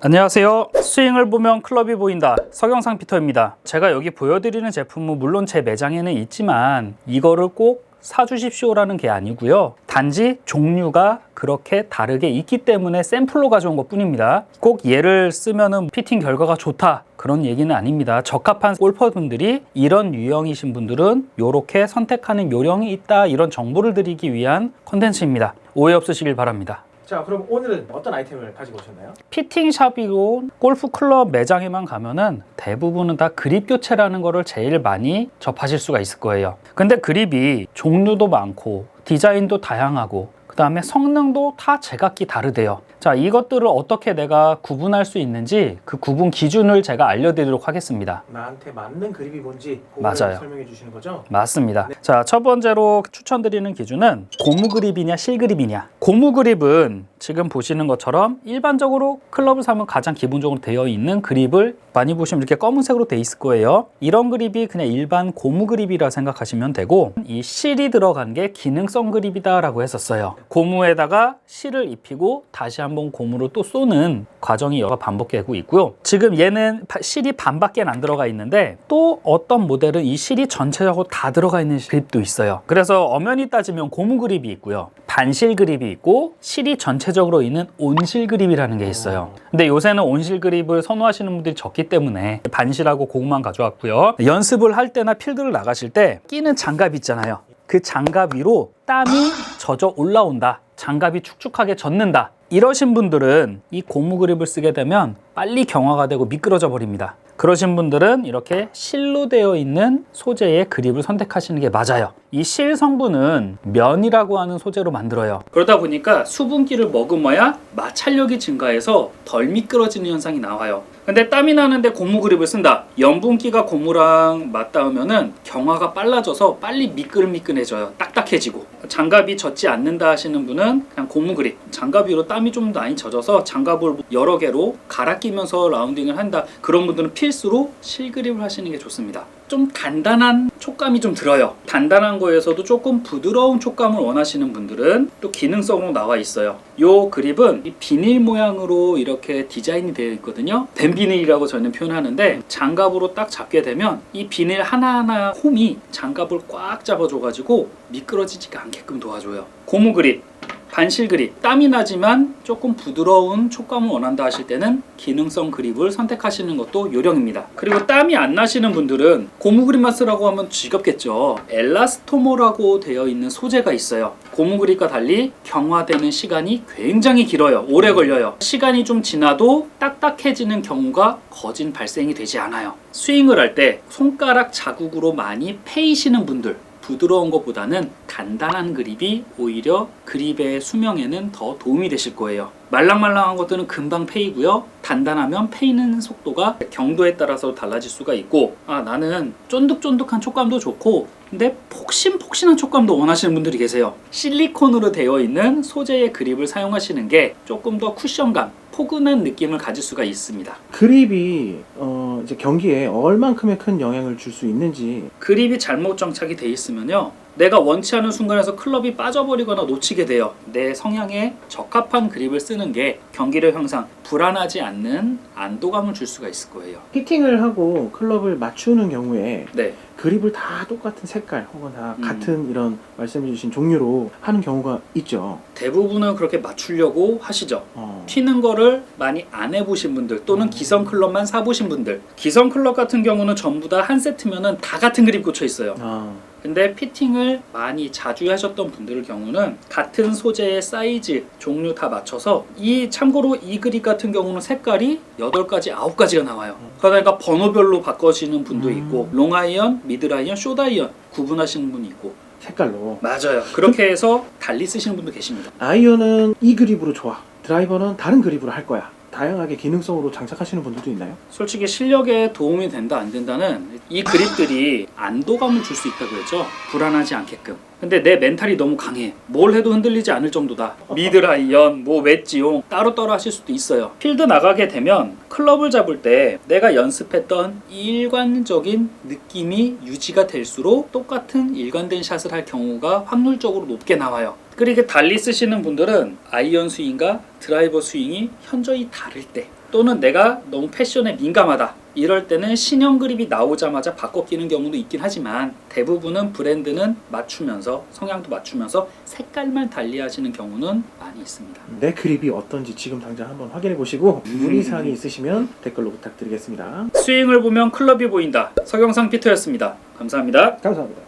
안녕하세요. 스윙을 보면 클럽이 보인다. 서경상 피터입니다. 제가 여기 보여드리는 제품은 물론 제 매장에는 있지만 이거를 꼭 사주십시오라는 게 아니고요. 단지 종류가 그렇게 다르게 있기 때문에 샘플로 가져온 것 뿐입니다. 꼭 얘를 쓰면은 피팅 결과가 좋다. 그런 얘기는 아닙니다. 적합한 골퍼분들이 이런 유형이신 분들은 이렇게 선택하는 요령이 있다. 이런 정보를 드리기 위한 컨텐츠입니다. 오해 없으시길 바랍니다. 자 그럼 오늘은 어떤 아이템을 가지고 오셨나요? 피팅샵이고 골프 클럽 매장에만 가면은 대부분은 다 그립 교체라는 거를 제일 많이 접하실 수가 있을 거예요. 근데 그립이 종류도 많고 디자인도 다양하고 그 다음에 성능도 다 제각기 다르대요. 자, 이것들을 어떻게 내가 구분할 수 있는지 그 구분 기준을 제가 알려드리도록 하겠습니다. 나한테 맞는 그립이 뭔지 맞아요. 설명해 주시는 거죠? 맞습니다. 자, 첫 번째로 추천드리는 기준은 고무 그립이냐 실 그립이냐. 고무 그립은 지금 보시는 것처럼 일반적으로 클럽을 사면 가장 기본적으로 되어 있는 그립을 많이 보시면 이렇게 검은색으로 돼 있을 거예요. 이런 그립이 그냥 일반 고무 그립이라 생각하시면 되고 이 실이 들어간 게 기능성 그립이다 라고 했었어요. 고무에다가 실을 입히고 다시 한번 고무로 또 쏘는 과정이 여러 반복되고 있고요. 지금 얘는 바- 실이 반밖에 안 들어가 있는데 또 어떤 모델은 이 실이 전체적으로 다 들어가 있는 그립도 있어요. 그래서 엄연히 따지면 고무 그립이 있고요. 반실 그립이 있고 실이 전체 적으로 있는 온실 그립이라는 게 있어요. 근데 요새는 온실 그립을 선호하시는 분들이 적기 때문에 반실하고 고무만 가져왔고요. 연습을 할 때나 필드를 나가실 때 끼는 장갑 있잖아요. 그 장갑 위로 땀이 젖어 올라온다. 장갑이 축축하게 젖는다. 이러신 분들은 이 고무 그립을 쓰게 되면 빨리 경화가 되고 미끄러져 버립니다. 그러신 분들은 이렇게 실로 되어 있는 소재의 그립을 선택하시는 게 맞아요. 이 실 성분은 면이라고 하는 소재로 만들어요. 그러다 보니까 수분기를 머금어야 마찰력이 증가해서 덜 미끄러지는 현상이 나와요. 근데 땀이 나는데 고무 그립을 쓴다. 염분기가 고무랑 맞닿으면은 경화가 빨라져서 빨리 미끌미끌해져요. 딱딱해지고. 장갑이 젖지 않는다 하시는 분은 그냥 고무 그립. 장갑 위로 땀이 좀 많이 젖어서 장갑을 여러 개로 갈아 끼면서 라운딩을 한다. 그런 분들은 필수로 실그립을 하시는 게 좋습니다. 좀 단단한 촉감이 좀 들어요. 단단한 거에서도 조금 부드러운 촉감을 원하시는 분들은 또 기능성으로 나와 있어요. 요 그립은 이 비닐 모양으로 이렇게 디자인이 되어 있거든요. 뱀 비닐이라고 저는 표현하는데 장갑으로 딱 잡게 되면 이 비닐 하나하나 홈이 장갑을 꽉 잡아줘가지고 미끄러지지가 않게끔 도와줘요. 고무 그립 반실 그립 땀이 나지만 조금 부드러운 촉감을 원한다 하실 때는 기능성 그립을 선택하시는 것도 요령입니다. 그리고 땀이 안 나시는 분들은 고무 그립만 쓰라고 하면 지겹겠죠. 엘라스토모라고 되어 있는 소재가 있어요. 고무 그립과 달리 경화되는 시간이 굉장히 길어요. 오래 걸려요. 시간이 좀 지나도 딱딱해지는 경우가 거진 발생이 되지 않아요. 스윙을 할 때 손가락 자국으로 많이 패이시는 분들 부드러운 것보다는 단단한 그립이 오히려 그립의 수명에는 더 도움이 되실 거예요. 말랑말랑한 것들은 금방 패이고요. 단단하면 패이는 속도가 경도에 따라서 달라질 수가 있고 아 나는 쫀득쫀득한 촉감도 좋고 근데 폭신폭신한 촉감도 원하시는 분들이 계세요. 실리콘으로 되어 있는 소재의 그립을 사용하시는 게 조금 더 쿠션감, 포근한 느낌을 가질 수가 있습니다. 그립이 어, 이제 경기에 얼만큼의 큰 영향을 줄 수 있는지 그립이 잘못 정착이 돼 있으면요. 내가 원치 않은 순간에서 클럽이 빠져버리거나 놓치게 돼요. 내 성향에 적합한 그립을 쓰는 게 경기력 향상, 불안하지 않는 안도감을 줄 수가 있을 거예요. 피팅을 하고 클럽을 맞추는 경우에 네. 그립을 다 똑같은 색깔 혹은 다 음. 같은 이런 말씀해주신 종류로 하는 경우가 있죠. 대부분은 그렇게 맞추려고 하시죠. 어. 튀는 거를 많이 안 해보신 분들 또는 기성 클럽만 사보신 분들 기성 클럽 같은 경우는 전부 다 한 세트면은 다 같은 그립 꽂혀 있어요. 아, 근데 피팅을 많이 자주 하셨던 분들의 경우는 같은 소재의 사이즈, 종류 다 맞춰서 이 참고로 이 그립 같은 경우는 색깔이 8가지, 9가지가 나와요. 그러니까 번호별로 바꿔지는 분도 음. 있고 롱아이언, 미드라이언, 숏아이언 구분하시는 분이 있고 색깔로. 맞아요. 그렇게 해서 달리 쓰시는 분도 계십니다. 아이언은 이 그립으로 좋아. 드라이버는 다른 그립으로 할 거야. 다양하게 기능성으로 장착하시는 분들도 있나요? 솔직히 실력에 도움이 된다 안 된다는 이 그립들이 안도감을 줄 수 있다고 했죠. 불안하지 않게끔. 근데 내 멘탈이 너무 강해. 뭘 해도 흔들리지 않을 정도다. 미드라이언, 뭐 웨지용 따로따로 하실 수도 있어요. 필드 나가게 되면 클럽을 잡을 때 내가 연습했던 일관적인 느낌이 유지가 될수록 똑같은 일관된 샷을 할 경우가 확률적으로 높게 나와요. 그리고 달리 쓰시는 분들은 아이언 스윙과 드라이버 스윙이 현저히 다를 때 또는 내가 너무 패션에 민감하다 이럴 때는 신형 그립이 나오자마자 바꿔 끼는 경우도 있긴 하지만 대부분은 브랜드는 맞추면서 성향도 맞추면서 색깔만 달리 하시는 경우는 많이 있습니다. 내 그립이 어떤지 지금 당장 한번 확인해 보시고 음. 문의사항이 있으시면 댓글로 부탁드리겠습니다. 스윙을 보면 클럽이 보인다. 서경상 피터였습니다. 감사합니다. 감사합니다.